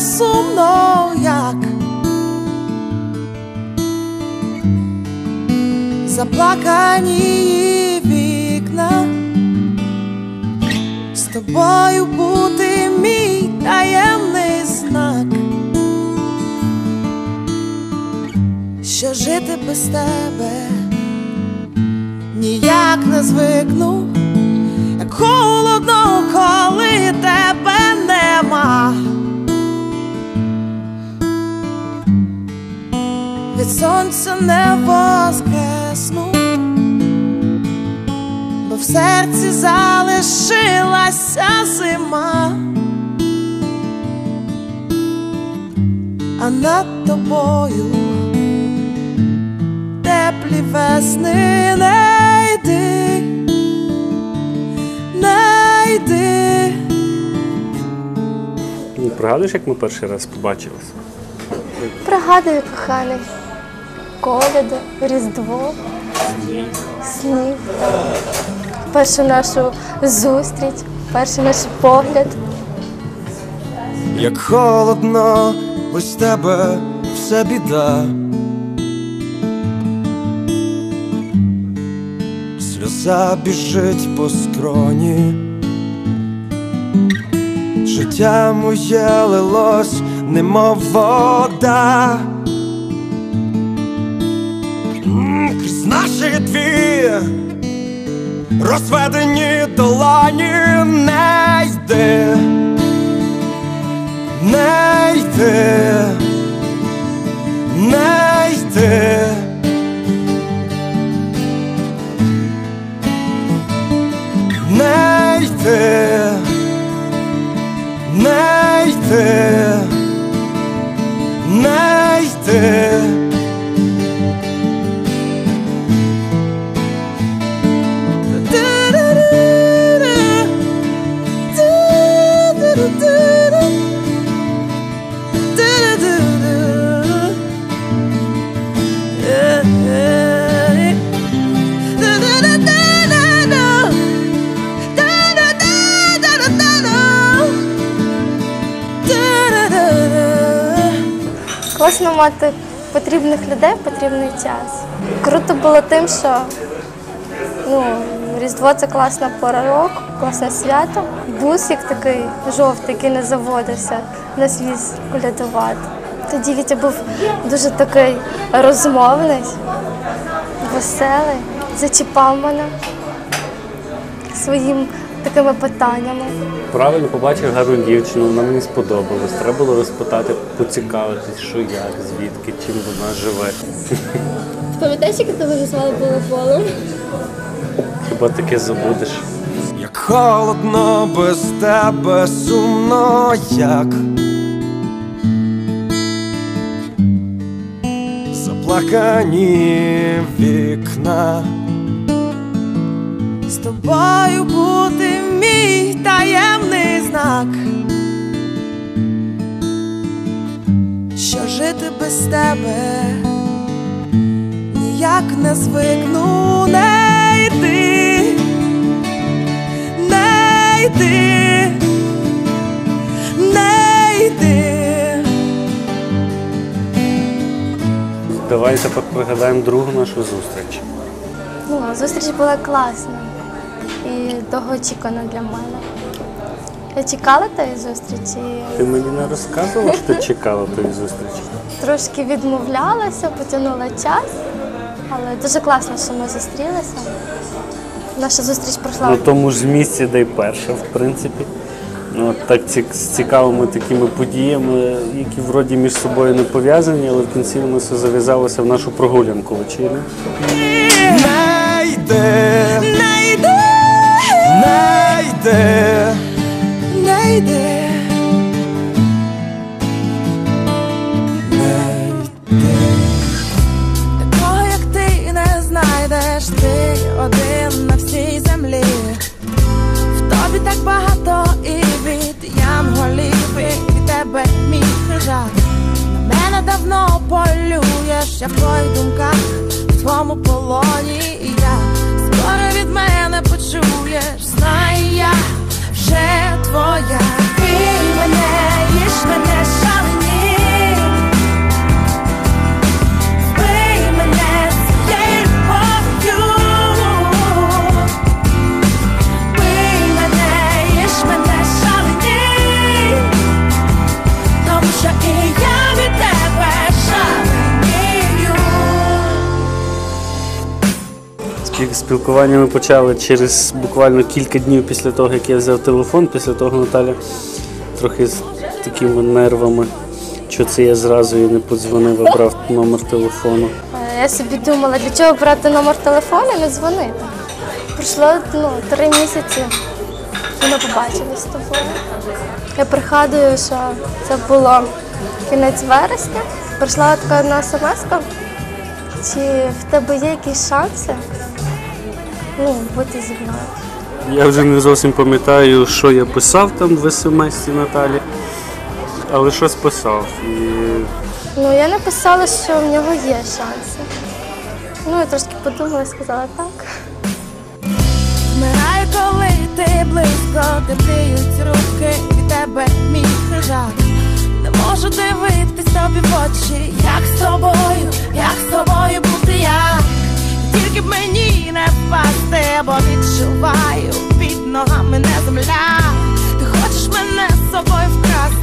сумно як заплакані вікна, з тобою бути мій таємний знак, що жити без тебе ніяк не звикну, як холодно, коли тебе нема. Від сонця не воскресну, бо в серці залишилася зима, а над тобою теплі весни не йди, не йди. Ну, Пригадуєш, як ми перший раз побачилися? Пригадую, коханий, коляди, Різдво, сніг, першу нашу зустріч, перший наш погляд. Як холодно, без тебе все біда. Сльоза біжить по скроні. Життя моє лилось, немов вода. Крізь наші дві розведені долоні не йди не йди, не йди. Не йди, не йди, Класно мати потрібних людей потрібний час. Круто було тим, що ну, Різдво це класна пора року, класне свято. Бусик такий жовтий, який не заводився, нас віз колядувати. Тоді Вітя був дуже такий розмовний, веселий, зачіпав мене своїм такими питаннями. Правильно побачив гарну дівчину, вона мені сподобалась. Треба було розпитати, поцікавитись, що як, звідки, чим вона живе. Пам'ятаєш, як тебе назвали полополом? Хіба таке забудеш? Як холодно без тебе сумно, як заплакані вікна. Тобою бути мій таємний знак, що жити без тебе ніяк не звикну, не йди, не йди, не йди. Давай тепер пригадаємо другу нашу зустріч. Ну, зустріч була класна і довгоочікувана для мене. Я чекала тієї зустрічі, Ти мені не розказувала, що ти чекала тої зустрічі? трошки відмовлялася, потягнула час, але дуже класно, що ми зустрілися. Наша зустріч пройшла На тому ж місці, де й перша, в принципі. Ну, так ці- з цікавими такими подіями, які вроді між собою не пов'язані, але в кінці воно все зав'язалося в нашу прогулянку вечірню. Не йди, Не йди, не йди. не. Такого, як ти, не знайдеш ти один на всій землі. В тобі так багато і від янголів, і від тебе мій хижак. На мене давно полюєш, я в твоїх думках, в твоєму полоні, почуєш, знай я вже твоя. Ти мене, спілкування ми почали через буквально кілька днів після того, як я взяв телефон. Після того Наталя трохи з такими нервами, що це я зразу їй не подзвонив, а брав номер телефону. Е, Я собі думала, для чого брати номер телефону і не дзвонити. Пройшло ну, три місяці, і ми побачилися з тобою. Я пригадую, що це було кінець вересня. Прийшла така одна смс чи в тебе є якісь шанси ну, бути зі мною. Я вже не зовсім пам'ятаю, що я писав там в смс Наталі, але щось писав. І Ну, я написала, що в нього є шанси. Ну, я трошки подумала і сказала так. Вмираю, коли ти близько, кидаються руки від тебе мій хижак. Не можу дивитись тобі в очі, як з тобою, як з тобою бути я. Тільки мені не впасти, бо відчуваю під ногами не земля. Ти хочеш мене з собою вкрасти